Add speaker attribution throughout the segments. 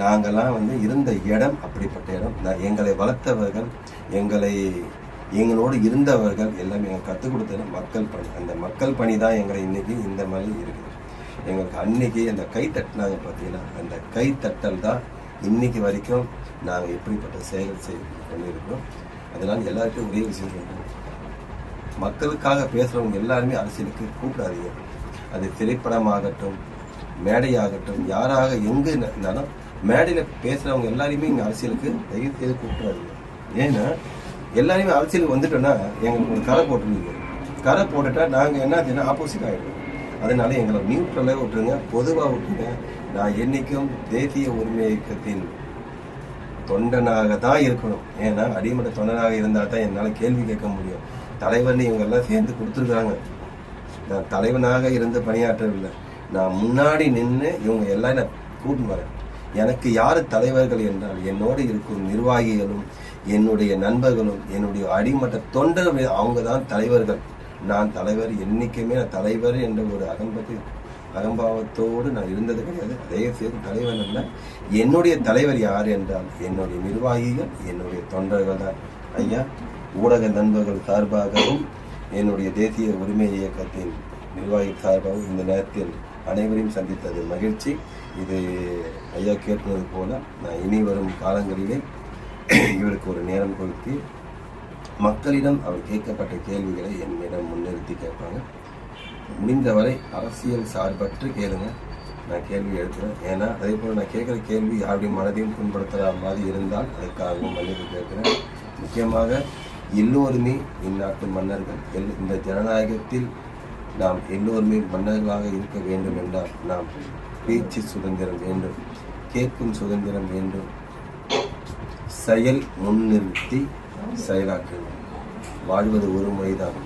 Speaker 1: நாங்கள்லாம் வந்து இருந்த இடம் அப்படிப்பட்ட இடம். நான் எங்களை வளர்த்தவர்கள் எங்களை எங்களோடு இருந்தவர்கள் எல்லாமே எங்கள் கற்றுக் கொடுத்தது மக்கள் பணி. அந்த மக்கள் பணி தான் எங்களை இன்னைக்கு இந்த மாதிரி இருக்குது. எங்களுக்கு அன்னைக்கு அந்த கை தட்டினாங்க பார்த்தீங்கன்னா அந்த கை தட்டல் தான் இன்னைக்கு வரைக்கும் நாங்கள் இப்படிப்பட்ட செயல் செய்து கொண்டிருக்கிறோம் அதனால் எல்லாருக்கும் ஒரே விஷயம் மக்களுக்காக பேசுகிறவங்க எல்லாருமே அரசியலுக்கு கூப்பிடாதீங்க. அது திரைப்படமாகட்டும் மேடையாகட்டும் யாராக எங்கே இருந்தாலும் மேடையில் பேசுகிறவங்க எல்லாரையுமே இங்கே அரசியலுக்கு தயவு செய்து கூப்பிடாதீங்க. ஏன்னா எல்லாருமே அரசியலுக்கு வந்துட்டோன்னா எங்களுக்கு ஒரு கரை போட்டுருவீங்க. கரை போட்டுட்டா நாங்கள் என்ன ஆச்சுன்னா ஆப்போசிட் ஆகிடுவோம் அதனால எங்களை நியூட்ரலாக விட்டுருங்க பொதுவாக விட்டுருங்க. நான் என்னைக்கும் தேசிய உரிமை இயக்கத்தின் தொண்டனாக தான் இருக்கணும். ஏன்னா அடிமட்ட தொண்டனாக இருந்தால் தான் என்னால் கேள்வி கேட்க முடியும். தலைவர்னு இவங்கெல்லாம் சேர்ந்து கொடுத்துருக்காங்க நான் தலைவனாக இருந்து பணியாற்றவில்லை. நான் முன்னாடி நின்று இவங்க எல்லாம் நான் கூட்டின்னு வரேன். எனக்கு யார் தலைவர்கள் என்றால் என்னோடு இருக்கும் நிர்வாகிகளும் என்னுடைய நண்பர்களும் என்னுடைய அடிமட்ட தொண்டர்கள் அவங்க தான் தலைவர்கள். நான் தலைவர் என்றைக்குமே நான் தலைவர் என்ற ஒரு அகம்பத்து அகம்பாவத்தோடு நான் இருந்தது கிடையாது. அதே சேர்த்து தலைவர் அல்ல. என்னுடைய தலைவர் யார் என்றால் என்னுடைய நிர்வாகிகள் என்னுடைய தொண்டர்கள் தான். ஐயா ஊடக நண்பர்கள் சார்பாகவும் என்னுடைய தேசிய உரிமை இயக்கத்தின் நிர்வாகி சார்பாகவும் இந்த நேரத்தில் அனைவரையும் சந்தித்தது மகிழ்ச்சி. இது ஐயா கேட்டது போல நான் இனி வரும் காலங்களிலே இவருக்கு ஒரு நேரம் கொடுத்து மக்களிடம் அவர் கேட்கப்பட்ட கேள்விகளை என்னிடம் முன்னிறுத்தி கேட்பாங்க. முடிந்தவரை அரசியல் சார்பற்று கேளுங்க. நான் கேள்வி எழுத்துறேன் ஏன்னா அதே போல் நான் கேட்குற கேள்வி யாருடைய மனதையும் புண்படுத்துகிற மாதிரி இருந்தால் அதுக்காகவும் மன்னிப்பு கேட்குறேன். முக்கியமாக எல்லோருமே இந்நாட்டு மன்னர்கள் எல் இந்த ஜனநாயகத்தில் நாம் எல்லோருமே மன்னர்களாக இருக்க வேண்டும் என்றால் நாம் பேச்சு சுதந்திரம் வேண்டும் கேட்கும் சுதந்திரம் வேண்டும். செயல் முன்னிறுத்தி செயலாக்க வாழ்வது ஒரு முறைதான்.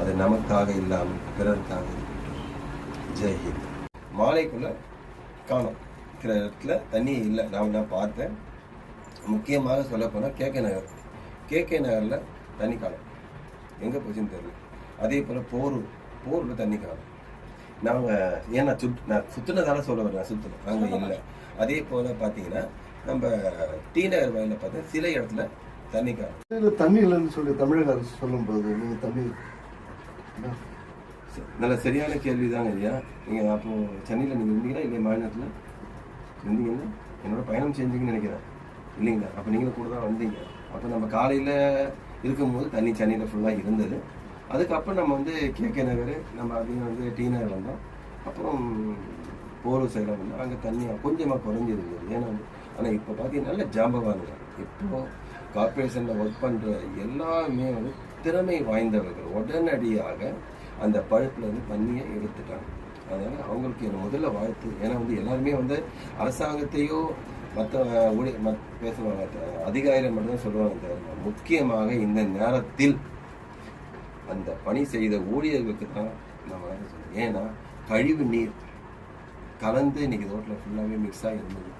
Speaker 1: அது நமக்காக இல்லாமல் பிறருக்காக ஜெய்ஹிந்த் மாலைக்குள்ள காணும். சில இடத்துல தண்ணி இல்லை. நான் நான் பார்த்தேன். முக்கியமாக சொல்லப்போனால் K K Nagar. K K நகரில் தண்ணி காணும். எங்கே போச்சுன்னு தெரியல. அதே போல் போரூர் போரூரில் தண்ணி காணும் நாங்கள் ஏன்னா சுத் நான் சுற்றுனதால சொல்ல வரேன் சுற்றுனேன் அங்கே இல்லை. அதே போல் பார்த்தீங்கன்னா நம்ம டி நகர் வயலில் பார்த்தா சில இடத்துல தண்ணி காணும்
Speaker 2: இல்ல தண்ணி இல்லைன்னு சொல்லி தமிழக அரசு சொல்லும்போது நீங்க தண்ணி
Speaker 1: நல்ல சரியான கேள்வி தாங்க ஐயா. நீங்கள் அப்போ சென்னையில் நீங்கள் இருந்தீங்களா? இல்லை மாநிலத்தில்? இருந்தீங்கன்னா என்னோட பயணம் செஞ்சீங்கன்னு நினைக்கிறேன். இல்லைங்களா? அப்போ நீங்களும் கூட தான் வந்தீங்க. அப்போ நம்ம காலையில் இருக்கும்போது தண்ணி சென்னையில் ஃபுல்லாக இருந்தது. அதுக்கப்புறம் நம்ம வந்து கே கே நகர் நம்ம அதையும் வந்து டி நகர் வந்தோம். அப்புறம் போரூர் சைடில் வந்தோம். அங்கே தண்ணியாக கொஞ்சமாக குறைஞ்சிருந்தது. ஏன்னா வந்து ஆனால் இப்போ பார்த்தீங்கன்னா நல்ல ஜாம்பவானுங்க இப்போ கார்பரேஷனில் ஒர்க் பண்ணுற எல்லாருமே வந்து திறமை வாய்ந்தவர்கள். உடனடியாக அந்த பழுப்புலேருந்து தண்ணியை எடுத்துட்டாங்க. அதனால் அவங்களுக்கு என் முதல்ல வாழ்த்து. ஏன்னா வந்து எல்லாருமே வந்து அரசாங்கத்தையோ மற்ற ஊழிய மத் பேசுவாங்க. அதிகாரிகள் மட்டும்தான் சொல்லுவாங்க. முக்கியமாக இந்த நேரத்தில் அந்த பணி செய்த ஊழியர்களுக்கு தான் நான் வணக்கம் சொல்றேன். ஏன்னா கழிவு நீர் கலந்து இன்னைக்கு ரோட்டில் ஃபுல்லாகவே மிக்ஸ் ஆகி இருந்தது.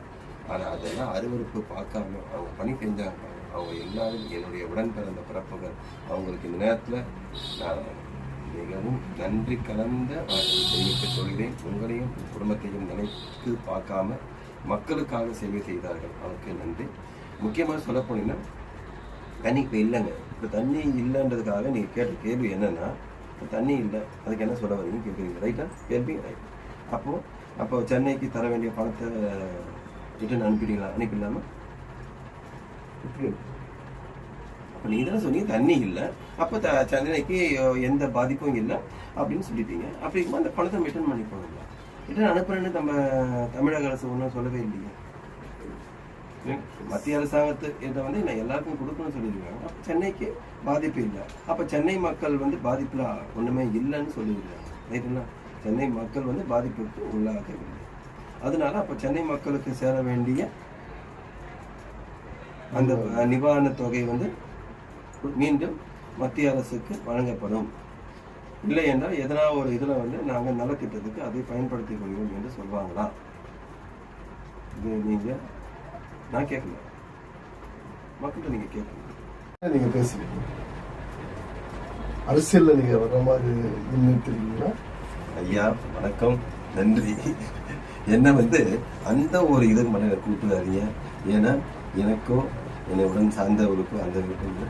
Speaker 1: ஆனால் அதெல்லாம் அருவருப்பு பார்க்காம அவங்க பணி செஞ்சாங்க. அவங்க எல்லாரும் என்னுடைய உடன் பிறந்த பிறப்புகள். அவங்களுக்கு இந்த நேரத்தில் நான் மிகவும் நன்றி கலந்த தெரிவித்துக் கொள்கிறேன். உங்களையும் குடும்பத்தையும் நினைத்து பார்க்காம மக்களுக்காக சேவை செய்தார்கள். அவருக்கு நன்றி. முக்கியமாக சொல்ல போனீங்கன்னா தண்ணி இப்போ இல்லைங்க. இப்போ தண்ணி இல்லைன்றதுக்காக நீங்கள் கேட்ட கேள்வி என்னன்னா தண்ணி இல்லை அதுக்கு என்ன சொல்ல வரீங்க கேட்குறீங்க ரைட்டா கேள்வி? ரைட் அப்போது அப்போ சென்னைக்கு தர வேண்டிய பணத்தை ரிட்டர்ன் அனுப்பிடுங்களா அனுப்பிடலாமா அப்போ நீங்கள் தானே சொன்னீங்க தண்ணி இல்லை. அப்போ த சென்னைக்கு எந்த பாதிப்பும் இல்லை அப்படின்னு சொல்லிட்டீங்க. அப்படி அந்த பணத்தை ரிட்டர்ன் பண்ணி போகணுங்களா ரிட்டர்ன் அனுப்புறேன்னு நம்ம தமிழக அரசு ஒன்றும் சொல்லவே இல்லையா. மத்திய அரசாங்கத்து இதை வந்து நான் எல்லாருக்கும் கொடுக்கணும்னு சொல்லியிருக்காங்க. அப்போ சென்னைக்கு பாதிப்பு இல்லை. அப்போ சென்னை மக்கள் வந்து பாதிப்பில் ஒன்றுமே இல்லைன்னு சொல்லியிருக்காங்க. ரைட்டுங்களா? சென்னை மக்கள் வந்து பாதிப்புக்கு உள்ளாகவில்லை அதனால அப்போ சென்னை மக்களுக்கு சேர வேண்டிய அந்த நிவாரணத் தொகை வந்து மீண்டும் மத்திய அரசுக்கு வழங்கப்படும். இல்லை என்றால் எதனா ஒரு இதில் வந்து நாங்கள் நலத்திட்டத்துக்கு அதை பயன்படுத்திக் கொள்கிறோம் என்று சொல்வாங்களா? இது நீங்கள் நான் கேட்கல. மக்கள்கிட்ட நீங்கள் கேட்கணும்.
Speaker 2: நீங்க பேசுறீங்க. அரசியல்ல நீங்க வர்ற மாதிரி முன்னிட்டுருக்கீங்களா
Speaker 1: ஐயா வணக்கம். நன்றி. என்ன வந்து அந்த ஒரு இதுக்கு மட்டும் எனக்கு கூப்பிடாதீங்க. ஏன்னா எனக்கோ என்னை உடன் சார்ந்தவர்களுக்கோ அந்த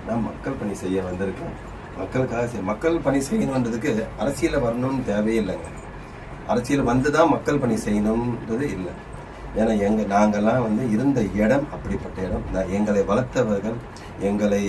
Speaker 1: நான் மக்கள் பணி செய்ய வந்திருக்கேன். மக்களுக்காக செய்ய மக்கள் பணி செய்யணுன்றதுக்கு அரசியலில் வரணும்னு தேவையில்லைங்க அரசியல் வந்து தான் மக்கள் பணி செய்யணுன்றது இல்லை. ஏன்னா எங்க நாங்கெல்லாம் வந்து இருந்த இடம் அப்படிப்பட்ட இடம். நான் எங்களை வளர்த்தவர்கள் எங்களை